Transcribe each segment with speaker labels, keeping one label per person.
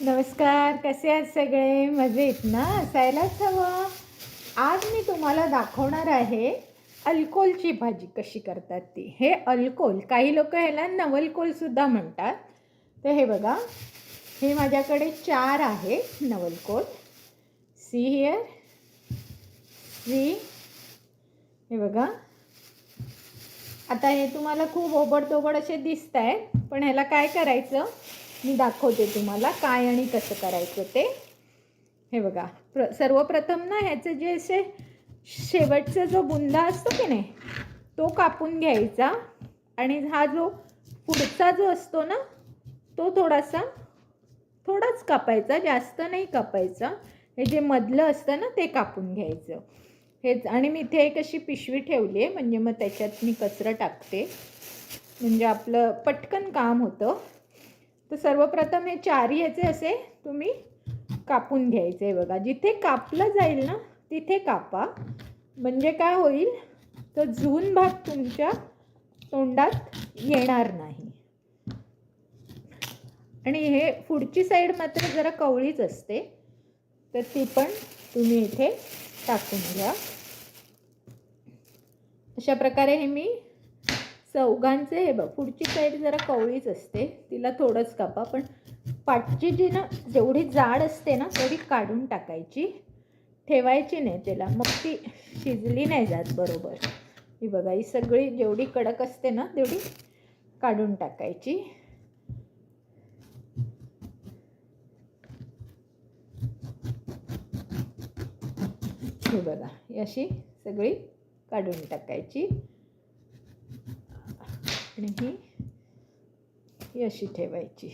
Speaker 1: नमस्कार कसे आहात सगळे? मजेत ना? असायलाच हवं. आज मी तुम्हाला दाखवणार आहे अल्कोलची भाजी कशी करतात ती. हे अल्कोल काही लोक ह्याला नवलकोलसुद्धा म्हणतात. तर हे बघा हे माझ्याकडे चार आहे नवलकोल. सी हिअर सी हे बघा. आता हे तुम्हाला खूप ओबडतोबड असे दिसत आहेत पण ह्याला काय करायचं? मी दाखवते तुम्हाला काय आणि कसं करायचं ते. हे बघा प्र सर्वप्रथम ना ह्याचं जे असे शेवटचा जो बुंदा असतो की नाही तो कापून घ्यायचा. आणि हा जो पुढचा जो असतो ना तो थोडासा थोडाच कापायचा जास्त नाही कापायचा. हे जे मधलं असतं ना ते कापून घ्यायचं. हेच आणि मी इथे एक अशी पिशवी ठेवली आहे म्हणजे मग त्याच्यात मी कचरं टाकते. म्हणजे आपलं पटकन काम होतं. तर सर्वप्रथम हे चारी याचे असे तुम्ही कापून घ्यायचे बघा. जिथे कापलं जाईल ना तिथे कापा. म्हणजे काय होईल? तर झून भाग तुमच्या तोंडात येणार नाही. आणि हे पुढची साईड मात्र जरा कवळीच असते. तर ती पण तुम्ही इथे टाकून घ्या. अशा प्रकारे हे मी चौघांचे हे बघ पुढची साईड जरा कवळीच असते तिला थोडंच कापा पण पाठची जी ना जेवढी जाड असते ना तेवढी काढून टाकायची. ठेवायची नाही त्याला मग ती शिजली नाही जात बरोबर. ही बघा ही सगळी जेवढी कडक असते ना तेवढी काढून टाकायची. हे बघा अशी सगळी काढून टाकायची. आणि ही अशी ठेवायची.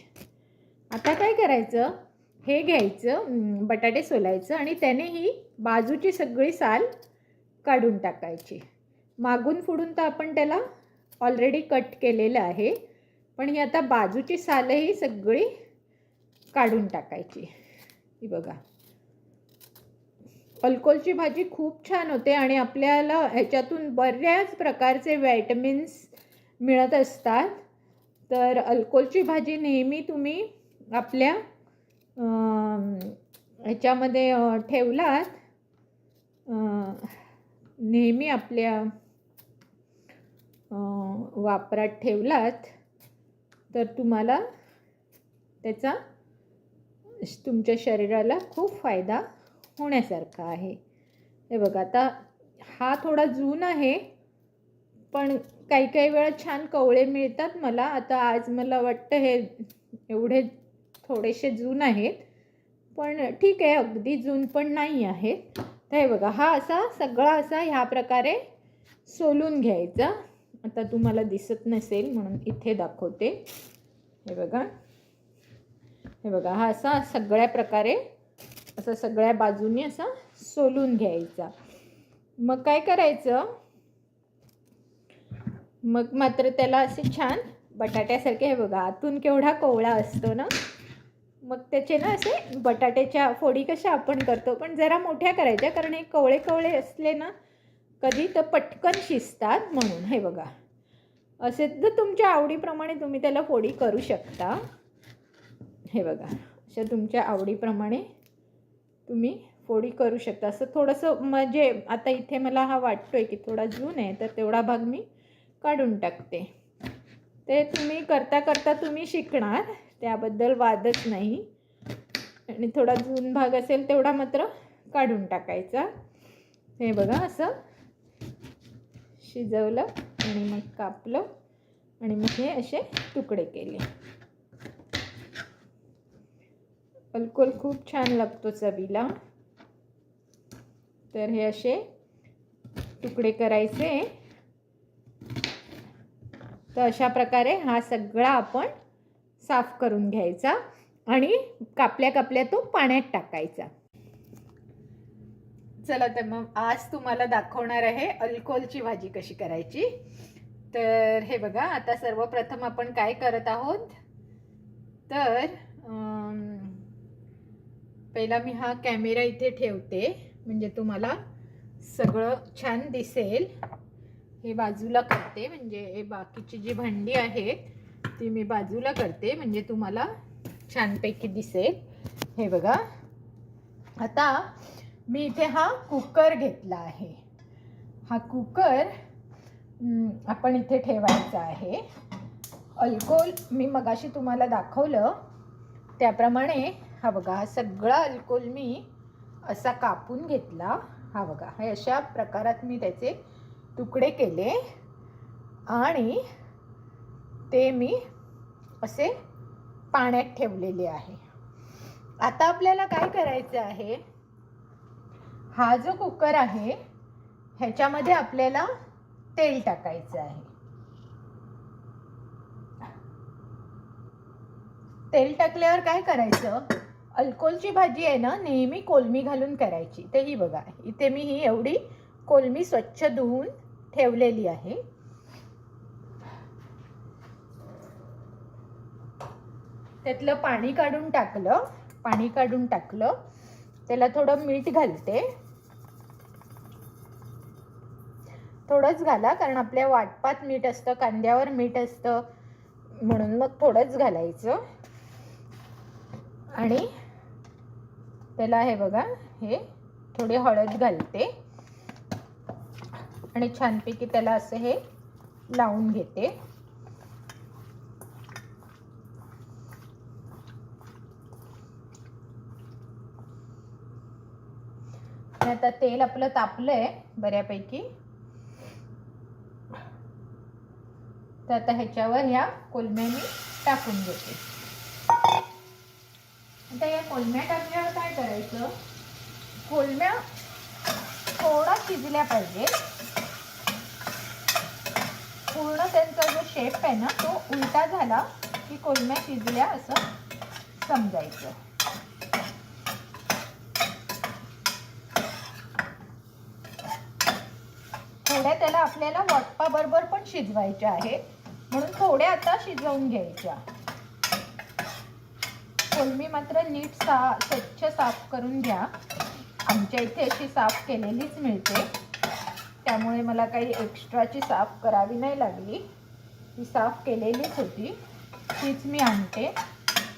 Speaker 1: आता काय करायचं? हे घ्यायचं बटाटे सोलायचं आणि त्याने ही बाजूची सगळी साल काढून टाकायची. मागून फुडून तर आपण त्याला ऑलरेडी कट केलेलं आहे. पण ही आता बाजूची सालही सगळी काढून टाकायची. ही बघा. अल्कोलची भाजी खूप छान होते आणि आपल्याला ह्याच्यातून बऱ्याच प्रकारचे व्हायटमिन्स मिळत असतात. तर अल्कोलची भाजी नेहमी तुम्ही आपल्या ह्याच्यामध्ये ठेवलात. नेहमी आपल्या वापरात ठेवलात. तर तुम्हाला त्याचा तुमच्या शरीराला खूप फायदा होण्यासारखा आहे. हे बघा आता हा थोडा जून आहे. पण काही काही वेळा छान कवळे मिळतात. मला आता आज मला वाटतं हे एवढे थोडेसे जून आहेत. पण ठीक आहे अगदी जून पण नाही आहेत तर हे बघा हा असा सगळा असा ह्या प्रकारे सोलून घ्यायचा. आता तुम्हाला दिसत नसेल म्हणून इथे दाखवते. हे बघा. हे बघा हा असा सगळ्या प्रकारे असा सगळ्या बाजूनी असा सोलून घ्यायचा. मग काय करायचं? मग मात्र त्याला असे छान बटाट्यासारखे हे बघा आतून केवढा कोवळा असतो ना मग त्याचे ना असे बटाट्याच्या फोडी कशा आपण करतो पण जरा मोठ्या करायच्या कारण हे कवळे कवळे असले ना कधी तर पटकन शिजतात म्हणून हे बघा. असे तर तुमच्या आवडीप्रमाणे तुम्ही त्याला फोडी करू शकता. हे बघा अशा तुमच्या आवडीप्रमाणे तुम्ही फोडी करू शकता. असं थोडंसं म्हणजे आता इथे मला हा वाटतो आहे की थोडा जून आहे तर तेवढा भाग मी काढून टाकते. ते तुम्ही करता करता तुम्ही शिकणार त्याबद्दल वादच नाही. आणि थोडा जून भाग असेल तेवढा मात्र काढून टाकायचा. हे बघा असं शिजवलं आणि मग कापलं आणि मग हे असे तुकडे केले. अल्कोल खूप छान लागतो चवीला. तर हे असे तुकडे करायचे. तर अशा प्रकारे हा सगळा आपण साफ करून घ्यायचा आणि कापल्या कापल्या तो पाण्यात टाकायचा. चला तर मग आज तुम्हाला दाखवणार आहे अल्कोलची भाजी कशी करायची. तर हे बघा आता सर्वप्रथम आपण काय करत आहोत? तर पहिला मी हा कॅमेरा इथे ठेवते. म्हणजे तुम्हाला सगळं छान दिसेल. हे बाजूला करते म्हणजे हे बाकीची जी भांडी आहेत ती मी बाजूला करते म्हणजे तुम्हाला छानपैकी दिसेल. हे बघा. आता मी इथे हा कुकर घेतला आहे. हा कुकर आपण इथे ठेवायचा आहे. अल्कोल मी मगाशी तुम्हाला दाखवलं. त्याप्रमाणे हा बघा हा सगळा अल्कोल मी असा कापून घेतला. हा बघा हे अशा प्रकारात मी त्याचे तुकडे केले आणि ते मी असे पाण्यात ठेवलेले आहे. आता आपल्याला काय करायचं आहे? हा जो कुकर आहे ह्याच्यामध्ये आपल्याला तेल टाकायचं आहे. तेल टाकल्यावर काय करायचं? अल्कोलची भाजी आहे ना नेहमी कोलमी घालून करायची. तर ही बघा इथे मी ही एवढी कोलमी स्वच्छ धुवून ठेवलेली आहे. त्यातलं पाणी काढून टाकलं पाणी काढून टाकलं. त्याला थोडं मीठ घालते. थोडंच घाला कारण आपल्या वाटपात मीठ असतं कांद्यावर मीठ असतं. म्हणून मग थोडंच घालायचं. आणि त्याला हे बघा हे थोडी हळद घालते. आणि छानपैकी त्याला असं हे लावून घेते. आता तेल आपलं तापलंय बऱ्यापैकी. तर आता ह्याच्यावर ह्या कोलम्या मी टाकून घेते. आता या कोलम्या टाकल्यावर काय करायचं? कोलम्या थोडा शिजल्या पाहिजे. पूर्ण त्यांचा जो शेप आहे ना तो उलटा झाला की कोलम्या शिजल्या असं समजायचं. थोड्या त्याला आपल्याला वाटपाबरोबर पण शिजवायच्या आहे. म्हणून थोड्या आता शिजवून घ्यायच्या. कोलमी मात्र नीट सा स्वच्छ साफ करून घ्या. आमच्या इथे अशी साफ केलेलीच मिळते. त्यामुळे मला काही एक्स्ट्राची साफ करावी नाही लागली. ती साफ केलेलीच होती. तीच मी आणते.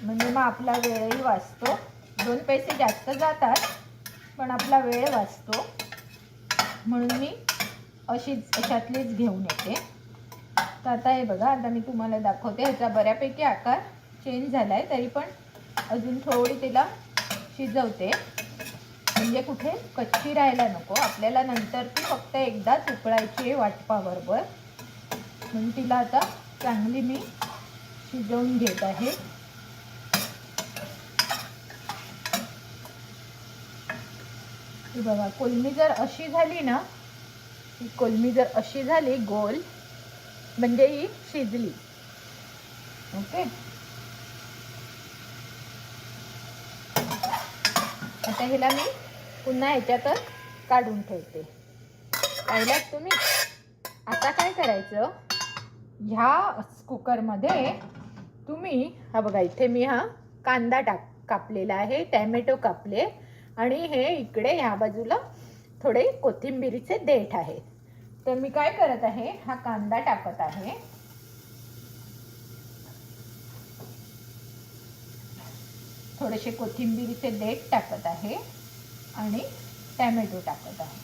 Speaker 1: म्हणजे मग आपला वेळही वाचतो. दोन पैसे जास्त जातात पण आपला वेळ वाचतो. म्हणून मी अशीच अशातलीच घेऊन येते. तर आता हे बघा आता मी तुम्हाला दाखवते. ह्याचा बऱ्यापैकी आकार चेंज झाला आहे तरी पण अजून थोडी तिला शिजवते. म्हणजे कुठे कच्ची राहायला नको. आपल्याला नंतर ती फक्त एकदाच उकळायची आहे वाटपाबरोबर म्हणून तिला आता चांगली मी शिजवून घेत आहे. बघा कोलमी जर अशी झाली ना ही कोलमी जर अशी झाली गोल म्हणजे ही शिजली. ओके? आता हिला मी पुन्हा ह्याच्यातच काढून ठेवते. पाहिलात तुम्ही? आता काय करायचं? ह्या कुकरमध्ये तुम्ही हा बघा इथे मी हा कांदा टाक कापलेला आहे टॅमॅटो कापले आणि हे इकडे ह्या बाजूला थोडे कोथिंबिरीचे देठ आहे तर मी काय करत आहे हा कांदा टाकत आहे. थोडेसे कोथिंबिरीचे देठ टाकत आहे. आणि टॅमॅटो टाकत आहे.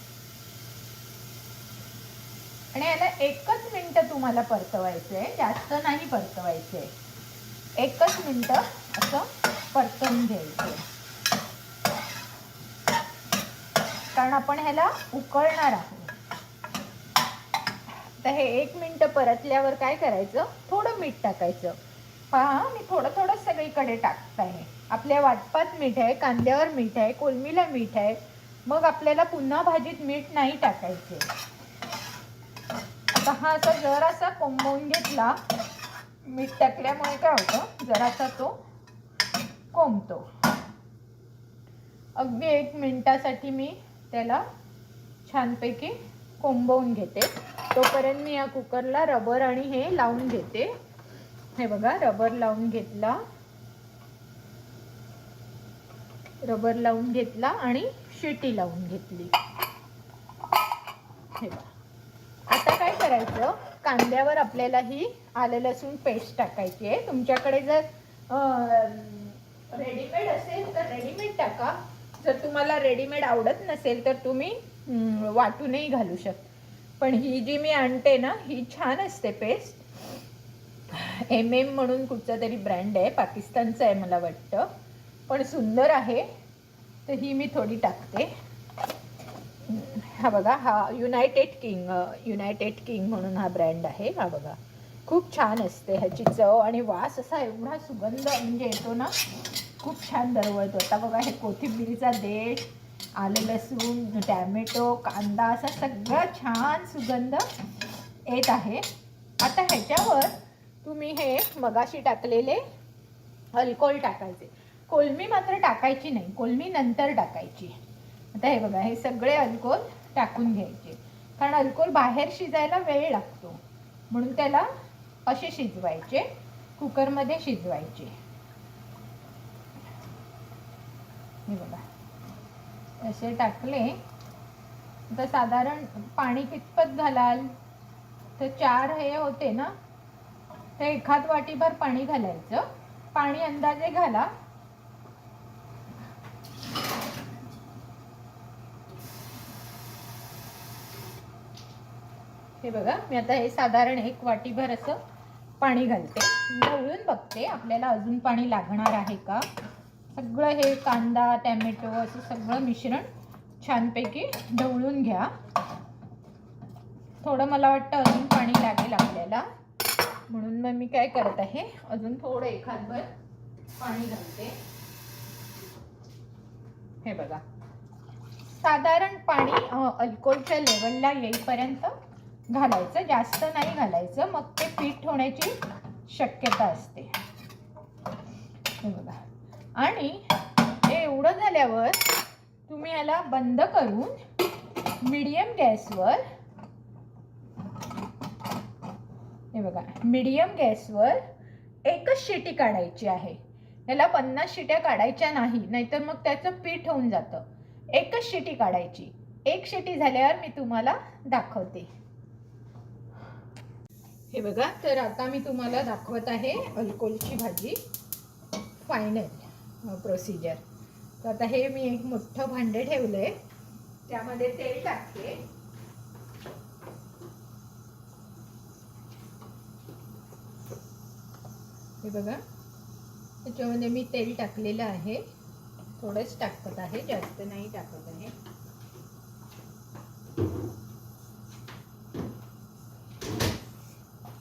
Speaker 1: आणि याला एकच मिनटं तुम्हाला परतवायचं आहे जास्त नाही परतवायचं आहे एकच मिनटं असं परतवून घ्यायचं आहे कारण आपण ह्याला उकळणार आहोत. तर हे एक मिनटं परतल्यावर काय करायचं? थोडं मीठ टाकायचं. पहा मी थोडं थोडं सगळीकडे टाकत आहे. आपल्या वाटपात मीठ आहे कांद्यावर मीठ आहे कोलमीला मीठ आहे मग आपल्याला पुन्हा भाजीत मीठ नाही टाकायचे. आता हा असा जरासा कोंबवून घेतला. मीठ टाकल्यामुळे काय होतं? जरासा तो कोंबतो. अगदी एक मिनटासाठी मी त्याला छानपैकी कोंबवून घेते. तोपर्यंत मी या कुकरला रबर आणि हे लावून घेते. हे बघा रबर लावून घेतला. रबर लावून घेतला आणि शिटी लावून घेतली. हे आता काय करायचं? कांद्यावर आपल्याला ही आलं लसूण पेस्ट टाकायची आहे. तुमच्याकडे जर रेडीमेड असेल तर रेडीमेड टाका. जर तुम्हाला रेडीमेड आवडत नसेल तर तुम्ही वाटूनही घालू शकता पण ही जी मी आणते ना ही छान असते पेस्ट. एम एम म्हणून कुठचा तरी ब्रँड आहे पाकिस्तानचं आहे मला वाटतं. पण सुंदर आहे. तर ही मी थोडी टाकते. हा बघा हा युनायटेड किंग युनायटेड किंग म्हणून हा ब्रँड आहे. हा बघा खूप छान असते. ह्याची चव आणि वास असा एवढा सुगंध म्हणजे येतो ना खूप छान दरवळतो. आता बघा हे कोथिंबिरीचा देठ आलं लसूण टॅमॅटो कांदा असा सगळा छान सुगंध येत आहे. आता ह्याच्यावर तुम्ही हे मगाशी टाकलेले अल्कोहोल टाकायचे. कोलमी मात्र टाकायची नाही कोलमी नंतर टाकायची. आता हे बघा हे सगळे अल्कोल टाकून घ्यायचे. कारण अल्कोल बाहेर शिजायला वेळ लागतो. म्हणून त्याला असे शिजवायचे कुकरमध्ये शिजवायचे. हे बघा. असे टाकले. तर साधारण पाणी कितपत घालाल? तर चार हे होते ना. तर एखाद वाटीभर पाणी घालायचं. पाणी अंदाजे घाला. हे बघा मी आता हे साधारण एक वाटीभर असं पाणी घालते. ढवळून बघते आपल्याला अजून पाणी लागणार आहे का? सगळं हे कांदा टॅमॅटो असं सगळं मिश्रण छानपैकी ढवळून घ्या. थोडं मला वाटतं अजून पाणी लागेल आपल्याला. म्हणून मग मी काय करत आहे अजून थोडं एखादभर पाणी घालते. हे बघा. साधारण पाणी अल्कोहोलच्या लेवलला येईपर्यंत घालायचं जास्त नाही घालायचं मग ते पीठ होण्याची शक्यता असते. हे बघा. आणि हे एवढं झाल्यावर तुम्ही याला बंद करून मीडियम गॅसवर हे बघा मीडियम गॅसवर एकच शिटी काढायची आहे. याला पन्नास शिट्या काढायच्या नाही नाहीतर मग त्याचं पीठ होऊन जातं. एकच शिटी काढायची. एक शिटी झाल्यावर मी तुम्हाला दाखवते. हे बघा तर आता मी तुम्हाला दाखवत आहे अल्कोलची भाजी. फायनल प्रोसिजर तर आता हे मी एक मोठं भांडे ठेवलं आहे त्यामध्ये तेल टाकते. हे बघा त्याच्यामध्ये मी तेल टाकलेलं आहे. थोडंच टाकत आहे जास्त नाही टाकत आहे.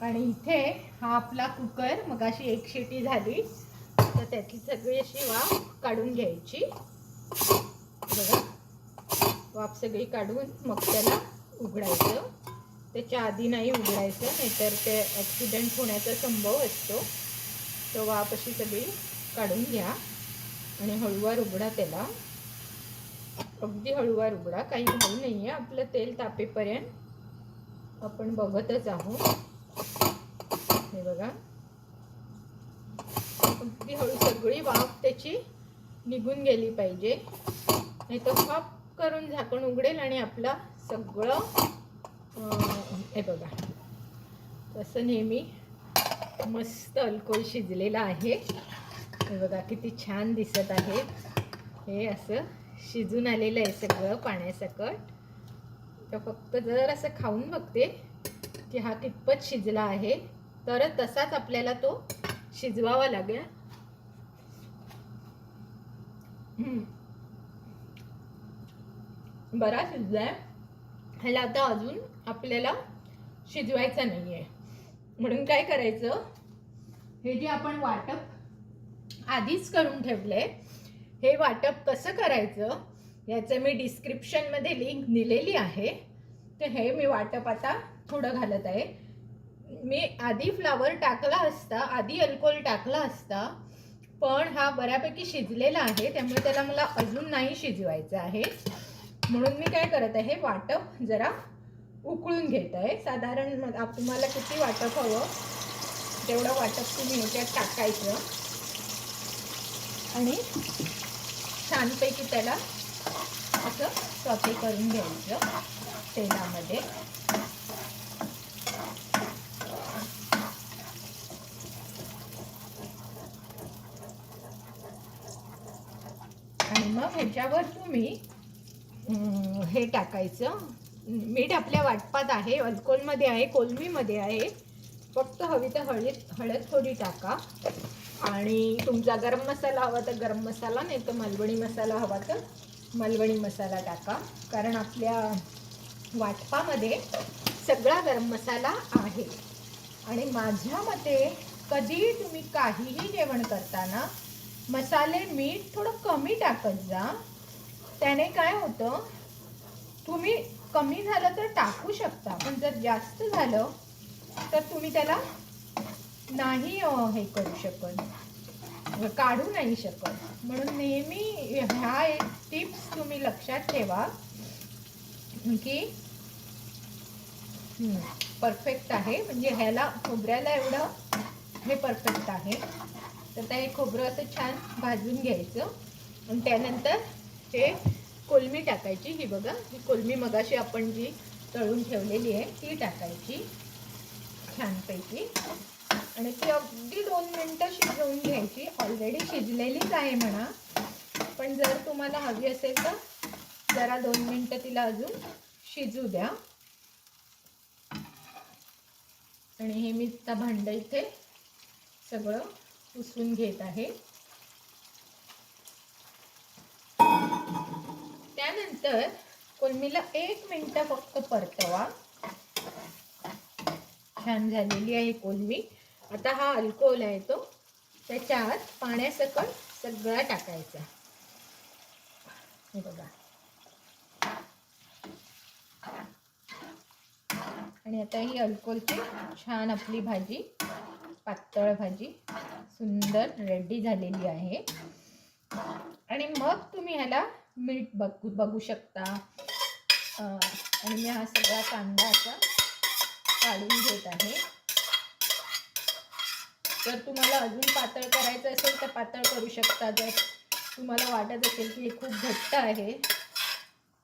Speaker 1: आणि इथे हा आपला कुकर मगाशी एक शिटी झाली. तर त्याची सगळी अशी वाफ काढून घ्यायची. बघा. वाफ सगळी काढून मग त्याला उघडायचं. त्याच्या आधी नाही उघडायचं नाहीतर ते ॲक्सिडेंट होण्याचा संभव असतो. तो वाफ अशी सगळी काढून घ्या आणि हळूवार उघडा त्याला. अगदी हळूवार उघडा. काही घालू नाही आहे आपलं तेल तापेपर्यंत आपण बघतच आहोत. हे बघा. अगदी हळू सगळी वाफ त्याची निघून गेली पाहिजे. नाही तर वाफ करून झाकण उघडेल आणि आपला सगळं हे बघा. तसं नेहमी मस्त अल्कोल शिजलेला आहे. हे बघा किती छान दिसत आहे. हे असं शिजून आलेलं आहे सगळं पाण्यासकट. तर फक्त जर असं खाऊन बघते की हा कितपत शिजला आहे. तर तसाच आपल्याला तो शिजवावा लागेल. हम्म. बरा शिजलाय. ह्याला आता अजून आपल्याला शिजवायचा नाही आहे म्हणून काय करायचं? हे जे आपण वाटप आधीच करून ठेवलंय हे वाटप कसं करायचं? याचं मी डिस्क्रिप्शनमध्ये लिंक दिलेली आहे. तर हे मी वाटप आता थोडं घालत आहे. मी आधी फ्लावर टाकला असता आधी अल्कोहोल टाकला असता पण हा बऱ्यापैकी शिजलेला आहे त्यामुळे त्याला मला अजून नाही शिजवायचं आहे. म्हणून मी काय करत आहे वाटप जरा उकळून घेत आहे. साधारण मग तुम्हाला किती वाटप हवं तेवढं वाटप तुम्ही ह्याच्यात टाकायचं. आणि छानपैकी त्याला असं सॉते करून घ्यायचं तेलामध्ये आणि मग ह्याच्यावर तुम्ही हे टाकायचं. मीठ आपल्या वाटपात आहे अल्कोलमध्ये आहे कोलमीमध्ये आहे. फक्त हवी तर हळद हळद थोडी टाका. आणि तुमचा गरम मसाला हवा तर गरम मसाला नाही तर मालवणी मसाला हवा तर मालवणी मसाला टाका. कारण आपल्या वाटपामध्ये सगळा गरम मसाला आहे. आणि माझ्या मते कधीही तुम्ही काहीही जेवण करताना मसाले मीठ थोडं कमी टाकत जा. त्याने काय होतं तुम्ही कमी झालं तर टाकू शकता पण जर जास्त झालं तर तुम्ही त्याला नाही हे करू शकत काढू नाही शकत. म्हणून नेहमी ह्या एक टिप्स तुम्ही लक्षात ठेवा की परफेक्ट आहे. म्हणजे ह्याला खोबऱ्याला एवढं हे परफेक्ट आहे. तर ते हे खोबरं असं छान भाजून घ्यायचं. आणि त्यानंतर हे कोलमी टाकायची. ही बघा ही कोलमी मगाशी आपण जी तळून ठेवलेली आहे ती टाकायची छानपैकी. आणि ती अगदी दोन मिनटं शिजवून घ्यायची. ऑलरेडी शिजलेलीच आहे म्हणा. पण जर तुम्हाला हवी असेल तर जरा दोन मिनटं तिला अजून शिजू द्या. आणि हे मी त्या भांड इथे सगळं पुसून घेत आहे. त्यानंतर कोलमीला एक मिनटं फक्त परतवा. छान झालेली आहे कोलमी. आता हा अल्कोहोल आहे तो. त्याच्यात पाण्यासकट सगळा टाकायचा. हे बघा. आणि आता ही अल्कोहोलची छान आपली भाजी पातळ भाजी. सुंदर रेडी झालेली आहे. आणि मग तुम्ही ह्याला मीठ बघू बघू शकता. आणि मी हा सगळा कांदा असा काढून घेत आहे. जर तुम्हाला अजून पातळ करायचं असेल तर पातळ करू शकता. जर तुम्हाला वाटत असेल की हे खूप घट्ट आहे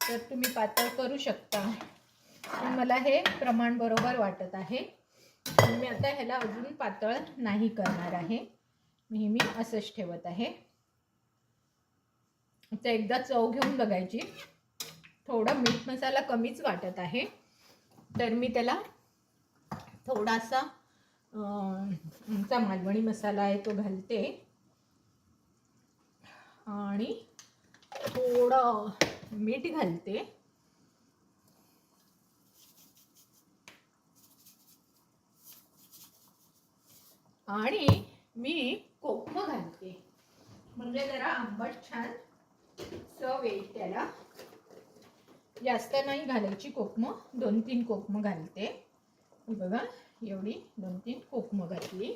Speaker 1: तर तुम्ही पातळ करू शकता. पण मला हे प्रमाण बरोबर वाटत आहे. मी आता ह्याला अजून पातळ नाही करणार आहे. नेहमी असंच ठेवत आहे. आता एकदा चव घेऊन बघायची. थोडा मीठ मसाला कमीच वाटत आहे. तर मी त्याला थोडासा आमचा मालवणी मसाला आहे तो घालते. आणि थोडं मीठ घालते. आणि मी कोकम घालते. म्हणजे जरा आंबट छान चव येईल त्याला. जास्त नाही घालायची कोकम दोन तीन कोकम घालते. बघा एवढी दोन तीन कोकम घातली.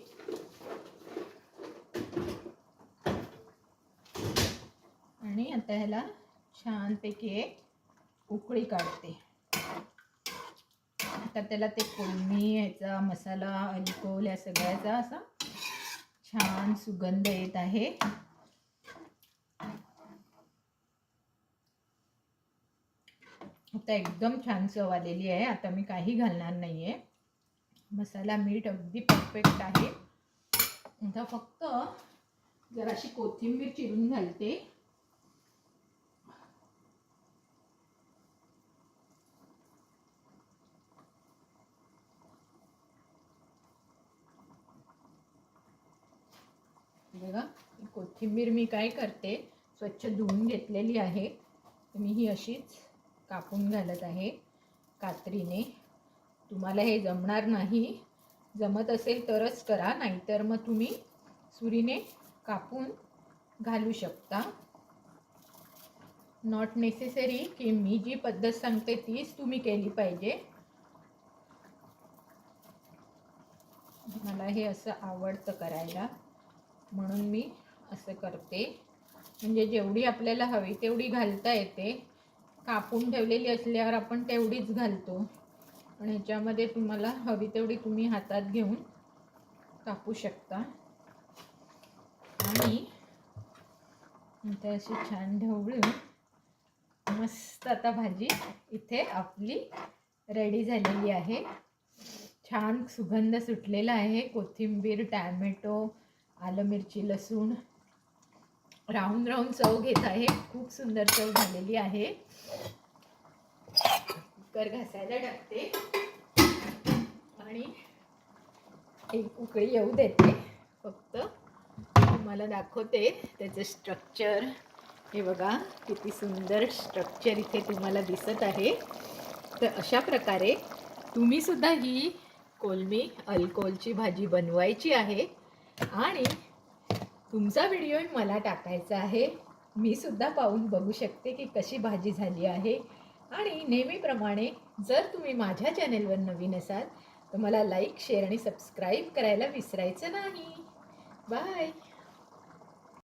Speaker 1: आणि आता ह्याला छानपैकी एक उकळी काढते. आता त्याला ते कोळमी ह्याचा मसाला अलिकोल या सगळ्याचा असा छान सुगंध येत आहे. आता एकदम छान चव आलेली आहे. आता मी काही घालणार नाही आहे मसाला मीठ अगदी परफेक्ट आहे. आता फक्त जराशी कोथिंबीर चिरून घालते. बघा कोथिंबीर मी काय करते स्वच्छ धुवून घेतलेली आहे. मी ही अशीच कापून घालत आहे कात्रीने. तुम्हाला हे जमणार नाही. जमत असेल तरच करा नाहीतर मग तुम्ही सुरीने कापून घालू शकता. नॉट नेसेसरी की मी जी पद्धत सांगते तीच तुम्ही केली पाहिजे. मला हे असं आवडतं करायला. म्हणून मी असं करते. म्हणजे जेवढी आपल्याला हवी तेवढी घालता येते. कापून ठेवलेली असल्यावर आपण तेवढीच घालतो. आणि ह्याच्यामध्ये तुम्हाला हवी तेवढी तुम्ही हातात घेऊन कापू शकता. आणि ते अशी छान ढवळून मस्त आता भाजी इथे आपली रेडी झालेली आहे. छान सुगंध सुटलेला आहे. कोथिंबीर टॅमॅटो आलं मिरची लसूण. राहून राहून चव घेत आहे. खूप सुंदर चव झालेली आहे. कुकर घासायला टाकते. आणि एक उकळी येऊ देते. फक्त तुम्हाला दाखवते त्याचं स्ट्रक्चर हे बघा किती सुंदर स्ट्रक्चर इथे तुम्हाला दिसत आहे. तर अशा प्रकारे तुम्हीसुद्धा ही कोलमी अल्कोलची भाजी बनवायची आहे. आणि तुमचा व्हिडिओ मला टाकायचा आहे. मी सुद्धा पाहून बघू शकते की कशी भाजी झाली आहे. आणि नेहमीप्रमाणे जर तुम्ही माझ्या चॅनेलवर नवीन असाल तर मला लाईक शेअर आणि सबस्क्राईब करायला विसरायचं नाही. बाय